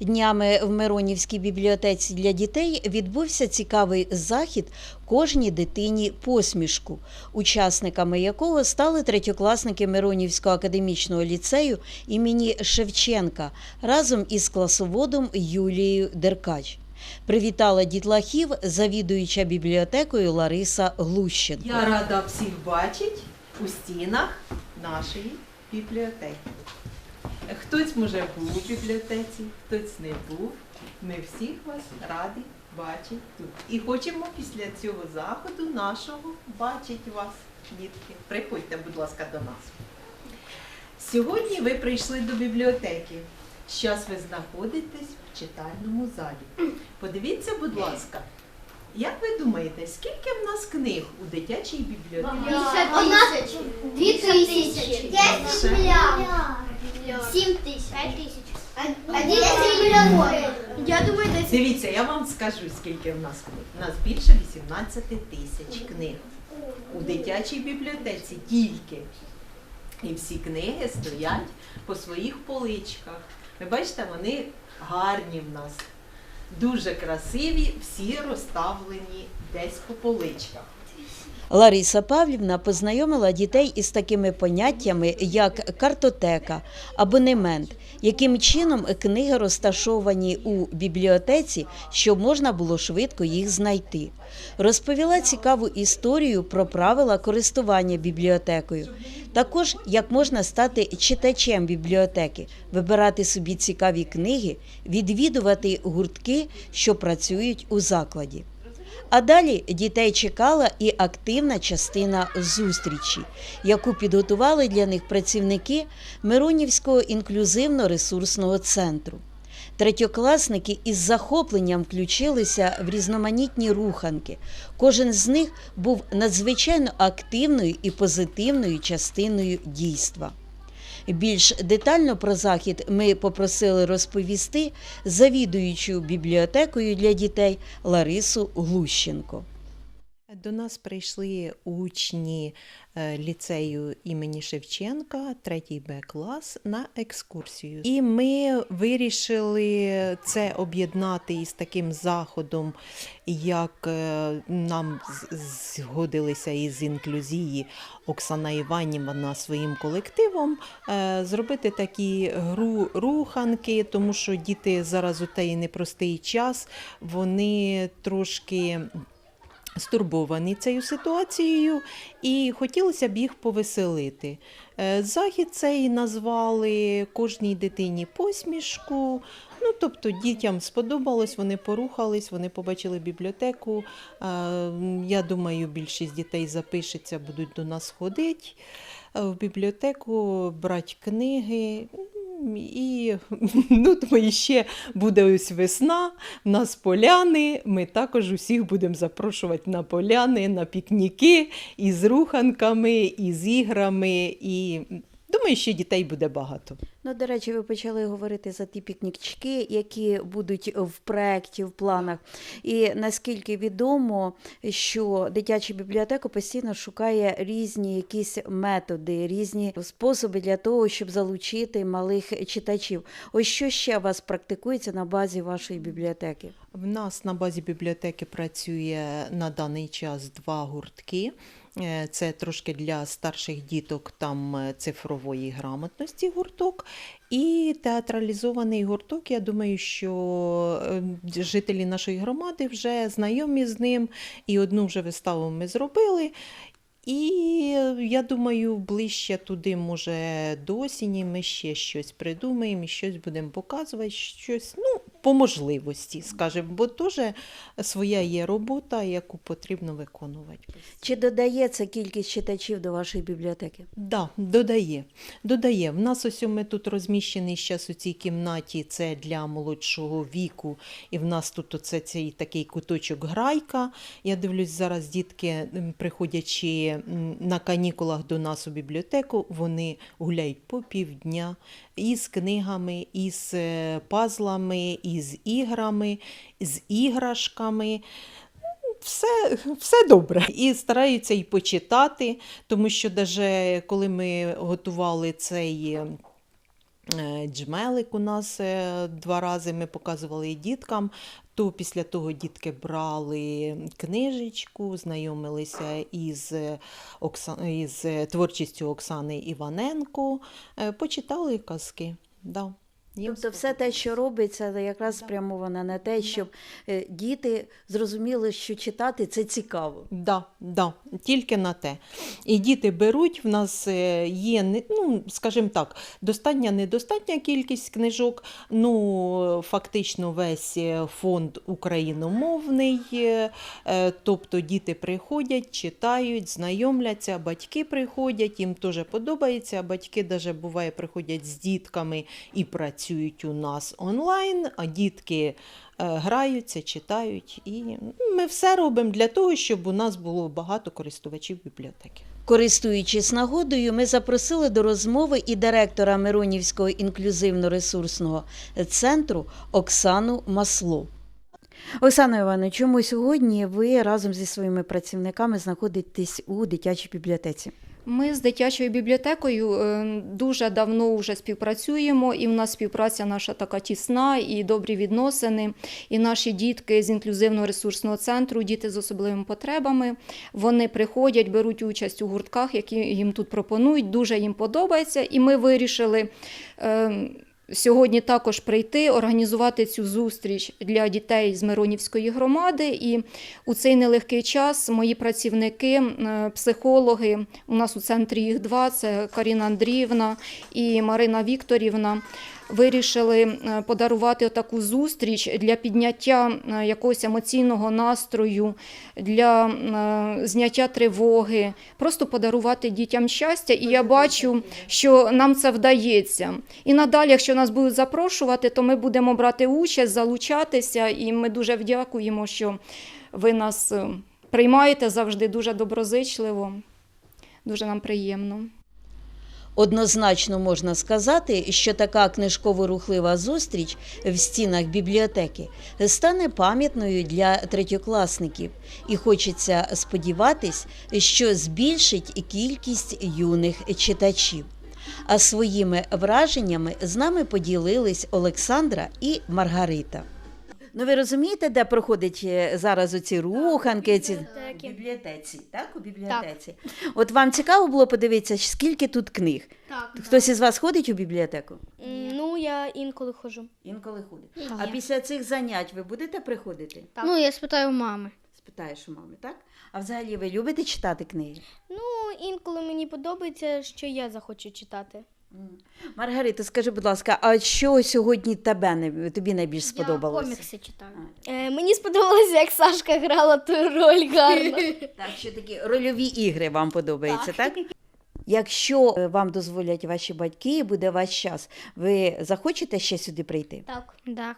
Днями в Миронівській бібліотеці для дітей відбувся цікавий захід кожній дитині посмішку, учасниками якого стали третьокласники Миронівського академічного ліцею імені Шевченка разом із класоводом Юлією Деркач. Привітала дітлахів завідуюча бібліотекою Лариса Глущенко. Я рада всіх бачити у стінах нашої бібліотеки. Хтось, може, був у бібліотеці, хтось не був. Ми всіх вас раді бачити тут. І хочемо після цього заходу нашого бачити вас, дітки. Приходьте, будь ласка, до нас. Сьогодні ви прийшли до бібліотеки. Зараз ви знаходитесь в читальному залі. Подивіться, будь ласка, як ви думаєте, скільки в нас книг у дитячій бібліотеці? Дві тисячі. Десять мільярдів. 7 тисяч. 5 тисяч. Ну, ну, ну, я думаю, десь. Дивіться, я вам скажу, скільки в нас книг. У нас більше 18 тисяч книг. У дитячій бібліотеці тільки. І всі книги стоять по своїх поличках. Ви бачите, вони гарні в нас. Дуже красиві, всі розставлені десь по поличках. Лариса Павлівна познайомила дітей із такими поняттями, як картотека, абонемент, яким чином книги розташовані у бібліотеці, щоб можна було швидко їх знайти. Розповіла цікаву історію про правила користування бібліотекою. Також як можна стати читачем бібліотеки, вибирати собі цікаві книги, відвідувати гуртки, що працюють у закладі. А далі дітей чекала і активна частина зустрічі, яку підготували для них працівники Миронівського інклюзивно-ресурсного центру. Третьокласники із захопленням включилися в різноманітні руханки. Кожен з них був надзвичайно активною і позитивною частиною дійства. Більш детально про захід ми попросили розповісти завідуючу бібліотекою для дітей Ларису Глущенко. До нас прийшли учні ліцею імені Шевченка, 3 Б клас, на екскурсію. І ми вирішили це об'єднати із таким заходом, як е, нам згодилися із інклюзії Оксана Іванівна своїм колективом, е, зробити такі гру руханки, тому що діти зараз у той непростий час, вони трошки стурбовані цією ситуацією, і хотілося б їх повеселити. Е, Захід цей назвали кожній дитині посмішку. Ну, тобто дітям сподобалось, вони порухались, вони побачили бібліотеку. Е, Я думаю, більшість дітей запишеться, будуть до нас ходити е, в бібліотеку, брати книги. І ну, тому ще буде ось весна, в нас поляни. Ми також усіх будемо запрошувати на поляни, на пікніки із руханками, із іграми. І думаю, що дітей буде багато. Ну, до речі, ви почали говорити за ті пікнічки, які будуть в проєкті, в планах. І наскільки відомо, що дитяча бібліотека постійно шукає різні якісь методи, різні способи для того, щоб залучити малих читачів. Ось що ще у вас практикується на базі вашої бібліотеки? В нас на базі бібліотеки працює на даний час два гуртки. Е, Це трошки для старших діток там е, цифрової грамотності гурток. І театралізований гурток. Я думаю, що е, жителі нашої громади вже знайомі з ним, і одну вже виставу ми зробили. І я думаю, ближче туди, може, до осені ми ще щось придумаємо щось будемо показувати, щось, ну, по можливості, скажімо, бо теж своя є робота, яку потрібно виконувати. Чи додається кількість читачів до вашої бібліотеки? Да, додає. Додає. В нас ось ми тут розміщений зараз у цій кімнаті, це для молодшого віку, і в нас тут оце цей такий куточок грайка. Я дивлюсь, зараз дітки, приходячи на канікулах до нас у бібліотеку, вони гуляють по півдня із книгами, із е, із іграми, з іграшками все, все добре. І стараються і почитати, тому що даже коли ми готували цей. е, Джмелик у нас е, два рази ми показували діткам. То після того дітки брали книжечку, знайомилися із, із творчістю Оксани Іваненко, е, почитали казки. Да. Тобто все те, що робиться, якраз спрямовано на те, щоб е, діти зрозуміли, що читати це цікаво. Да, да, тільки на те. І діти беруть, в нас е, є, ну, скажімо так, достатня, недостатня кількість книжок. Ну, фактично весь е, фонд україномовний. Тобто діти приходять, читають, знайомляться, батьки приходять, їм теж подобається. Батьки навіть буває приходять з дітками і працюють у нас онлайн, а дітки е, граються, читають. І ми все робимо для того, щоб у нас було багато користувачів бібліотеки. Користуючись нагодою, ми запросили до розмови і директора Миронівського інклюзивно-ресурсного центру Оксану Масло. Оксана Івановна, чому сьогодні ви разом зі своїми працівниками знаходитесь у дитячій бібліотеці? Ми з дитячою бібліотекою е, дуже давно вже співпрацюємо, і в нас співпраця наша така тісна і добрі відносини. І наші дітки з інклюзивного ресурсного центру, діти з особливими потребами, вони приходять, беруть участь у гуртках, які їм тут пропонують. Дуже їм подобається. І ми вирішили. Сьогодні також прийти, організувати цю зустріч для дітей з Миронівської громади. І у цей нелегкий час мої працівники, е, психологи, у нас у центрі їх два: це Каріна Андріївна і Марина Вікторівна. Вирішили е, подарувати таку зустріч для підняття е, якогось емоційного настрою, для е, зняття тривоги, просто подарувати дітям щастя. І я бачу, що нам це вдається. І надалі, якщо нас будуть запрошувати, то ми будемо брати участь, залучатися, і ми дуже вдякуємо, що ви нас приймаєте завжди дуже доброзичливо. Дуже нам приємно. Однозначно можна сказати, що така книжково-рухлива зустріч в стінах бібліотеки стане пам'ятною для третьокласників, і хочеться сподіватись, що збільшить кількість юних читачів. А своїми враженнями з нами поділились Олександра і Маргарита. Ну, ви розумієте, де проходять е, зараз оці руханки? Ці... В бібліотеці, так? У бібліотеці. От вам цікаво було подивитися, скільки тут книг? Так. Хтось із вас ходить у бібліотеку? Ну, я інколи ходжу. Інколи ходить. А після цих занять ви будете приходити? Так. Ну, я спитаю у мами. Спитаєш у мами, так? А взагалі ви любите читати книги? Ну, інколи мені подобається, що я захочу читати. Маргарита, скажи, будь ласка, а що сьогодні тебе тобі найбільш сподобалося? Я комікси читаю. Е, мені сподобалося, як Сашка грала ту роль гарно. Так, що такі рольові ігри вам подобаються, так? Якщо е, вам дозволять ваші батьки буде ваш час, ви захочете ще сюди прийти? так. Так.